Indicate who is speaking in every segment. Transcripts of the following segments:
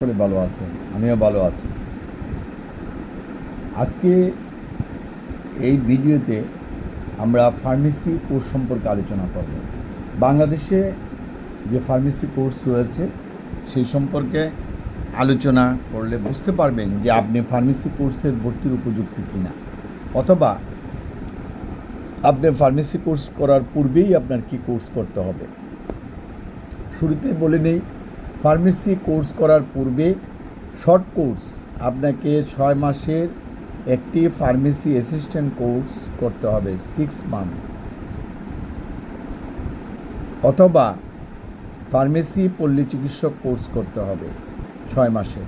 Speaker 1: করে ভালো আছেন আমিও ভালো আছি। আজকে এই ভিডিওতে আমরা ফার্মেসি কোর্স সম্পর্কে আলোচনা করব। বাংলাদেশে যে ফার্মেসি কোর্স রয়েছে, সেই সম্পর্কে আলোচনা করলে বুঝতে পারবেন যে আপনি ফার্মেসি কোর্সের ভর্তির উপযুক্ত কিনা। অথবা আপনি ফার্মেসি কোর্স করার পূর্বেই আপনার কি কোর্স করতে হবে। শুরুতে বলে নেই ফার্মেসি কোর্স করার পূর্বে শর্ট কোর্স, আপনাকে ছয় মাসের একটি ফার্মেসি অ্যাসিস্ট্যান্ট কোর্স করতে হবে সিক্স মান্থ অথবা ফার্মেসি পল্লী চিকিৎসক কোর্স করতে হবে, ছয় মাসে।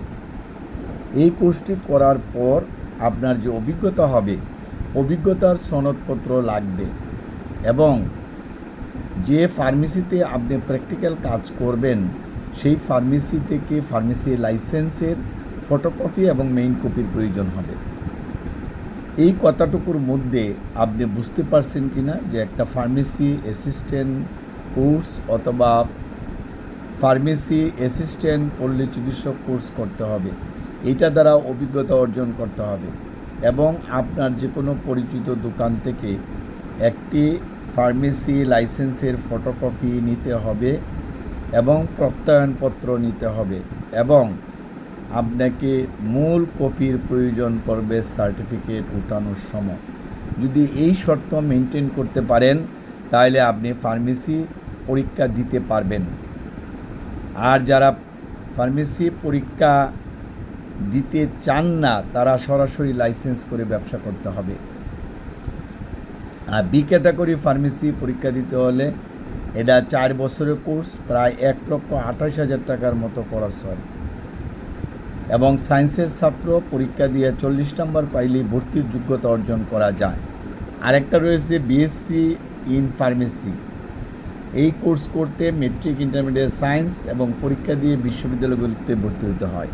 Speaker 1: এই কোর্সটি করার পর আপনার যে অভিজ্ঞতা হবে, অভিজ্ঞতার সনদপত্র লাগবে এবং যে ফার্মেসিতে আপনি প্র্যাকটিক্যাল কাজ করবেন সেই ফার্মেসি থেকে ফার্মেসি লাইসেন্সের ফটোকপি এবং মেইন কপির প্রয়োজন হবে। এই কথাটুকুর মধ্যে আপনি বুঝতে পারছেন কি না যে একটা ফার্মেসি অ্যাসিস্ট্যান্ট কোর্স অথবা ফার্মেসি অ্যাসিস্ট্যান্ট পল্লী চিকিৎসক কোর্স করতে হবে, এটা দ্বারা অভিজ্ঞতা অর্জন করতে হবে এবং আপনার যে কোনো পরিচিত দোকান থেকে একটি ফার্মেসি লাইসেন্সের ফটোকপি নিতে হবে এবং প্রত্যয়নপত্র নিতে হবে এবং আপনাকে মূল কপির প্রয়োজন পড়বে সার্টিফিকেট উঠানোর সময়। যদি এই শর্ত মেনটেন করতে পারেন তাহলে আপনি ফার্মেসি পরীক্ষা দিতে পারবেন। আর যারা ফার্মেসি পরীক্ষা দিতে চান না, তারা সরাসরি লাইসেন্স করে ব্যবসা করতে হবে। আর বি ক্যাটাগরি ফার্মেসি পরীক্ষা দিতে হলে এটা চার বছরের কোর্স, প্রায় এক লক্ষ আঠাশ হাজার টাকার মতো খরচ হয়। এবং সায়েন্সের ছাত্র পরীক্ষা দিয়ে চল্লিশ নম্বর পাইলেই ভর্তির যোগ্যতা অর্জন করা যায়। আরেকটা রয়েছে বিএসসি ইন ফার্মেসি এই কোর্স করতে মেট্রিক ইন্টারমিডিয়েট সায়েন্স এবং পরীক্ষা দিয়ে বিশ্ববিদ্যালয়গুলিতে ভর্তি হতে হয়।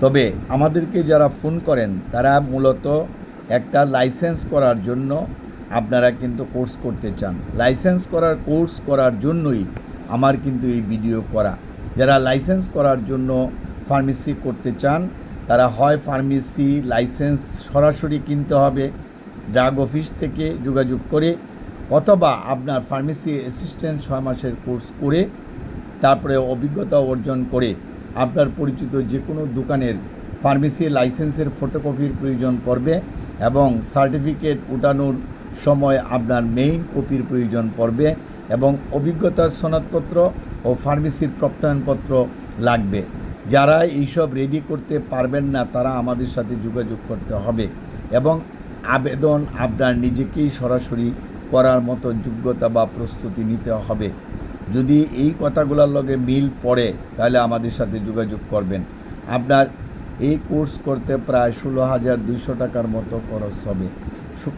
Speaker 1: তবে আমাদেরকে যারা ফোন করেন, তারা মূলত একটা লাইসেন্স করার জন্য আপনারা কিন্তু কোর্স করতে চান। লাইসেন্স করার কোর্স করার জন্যই আমার কিন্তু এই ভিডিও করা। যারা লাইসেন্স করার জন্য ফার্মেসি করতে চান, তারা হয় ফার্মেসি লাইসেন্স সরাসরি কিনতে হবে ড্রাগ অফিস থেকে যোগাযোগ করে, অথবা আপনার ফার্মেসি অ্যাসিস্ট্যান্ট ছয় মাসের কোর্স করে, তারপরে অভিজ্ঞতা অর্জন করে আপনার পরিচিত যে কোনো দোকানের ফার্মেসি লাইসেন্সের ফটোকপির প্রয়োজন পড়বে এবং সার্টিফিকেট উঠানোর সময় আপনার মেইন কপির প্রয়োজন পড়বে এবং অভিজ্ঞতার সনদপত্র ও ফার্মেসির প্রত্যয়নপত্র লাগবে। যারা এইসব রেডি করতে পারবেন না, তারা আমাদের সাথে যোগাযোগ করতে হবে এবং আবেদন আপনার নিজেকেই সরাসরি করার মতো যোগ্যতা বা প্রস্তুতি নিতে হবে। যদি এই কথাগুলোর লগে মিল পড়ে, তাহলে আমাদের সাথে যোগাযোগ করবেন। আপনার এই কোর্স করতে প্রায় ষোলো হাজার দুইশো টাকার মতো খরচ হবে।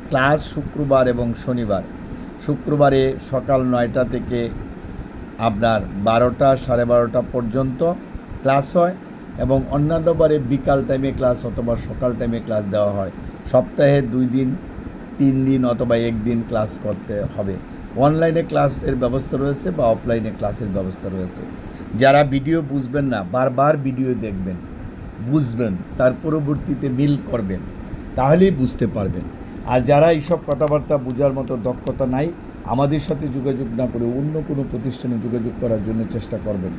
Speaker 1: ক্লাস শুক্রবার এবং শনিবার। শুক্রবারে সকাল নয়টা থেকে আপনার বারোটা সাড়ে বারোটা পর্যন্ত ক্লাস হয় এবং অন্যান্য বারে বিকাল টাইমে ক্লাস অথবা সকাল টাইমে ক্লাস দেওয়া হয়। সপ্তাহে দুই দিন, তিন দিন অথবা একদিন ক্লাস করতে হবে। অনলাইনে ক্লাসের ব্যবস্থা রয়েছে বা অফলাইনে ক্লাসের ব্যবস্থা রয়েছে। যারা ভিডিও বুঝবেন না, বারবার ভিডিও দেখবেন, বুঝবেন, তার পরবর্তীতে মিল করবেন, তাহলেই বুঝতে পারবেন। আর যারা এইসব কথাবার্তা বোঝার মতো দক্ষতা নাই, আমাদের সাথে যোগাযোগ না করে অন্য কোনো প্রতিষ্ঠানে যোগাযোগ করার জন্য চেষ্টা করবেন।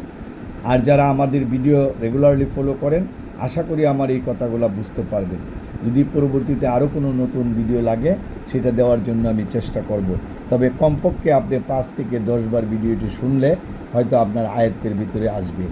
Speaker 1: আর যারা আমাদের ভিডিও রেগুলারলি ফলো করেন, আশা করি আমার এই কথাগুলো বুঝতে পারবেন। যদি পরবর্তীতে আরও কোনো নতুন ভিডিও লাগে, সেটা দেওয়ার জন্য আমি চেষ্টা করব। তবে কমপক্ষে আপনি পাঁচ থেকে দশবার ভিডিওটি শুনলে হয়তো আপনার আয়ত্তের ভিতরে আসবে।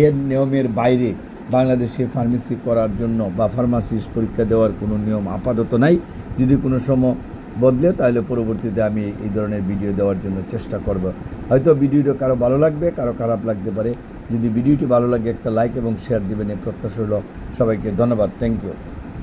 Speaker 1: এর নিয়মের বাইরে বাংলাদেশে ফার্মেসি করার জন্য বা ফার্মাসিস্ট পরীক্ষা দেওয়ার কোনো নিয়ম আপাতত নাই। যদি কোনো সময় বদলে, তাহলে পরবর্তীতে আমি এই ধরনের ভিডিও দেওয়ার জন্য চেষ্টা করব। হয়তো ভিডিওটি কারও ভালো লাগবে, কারও খারাপ লাগতে পারে। যদি ভিডিওটি ভালো লাগে, একটা লাইক এবং শেয়ার দেবেন, এই প্রত্যাশা হলো সবাইকে ধন্যবাদ। Thank you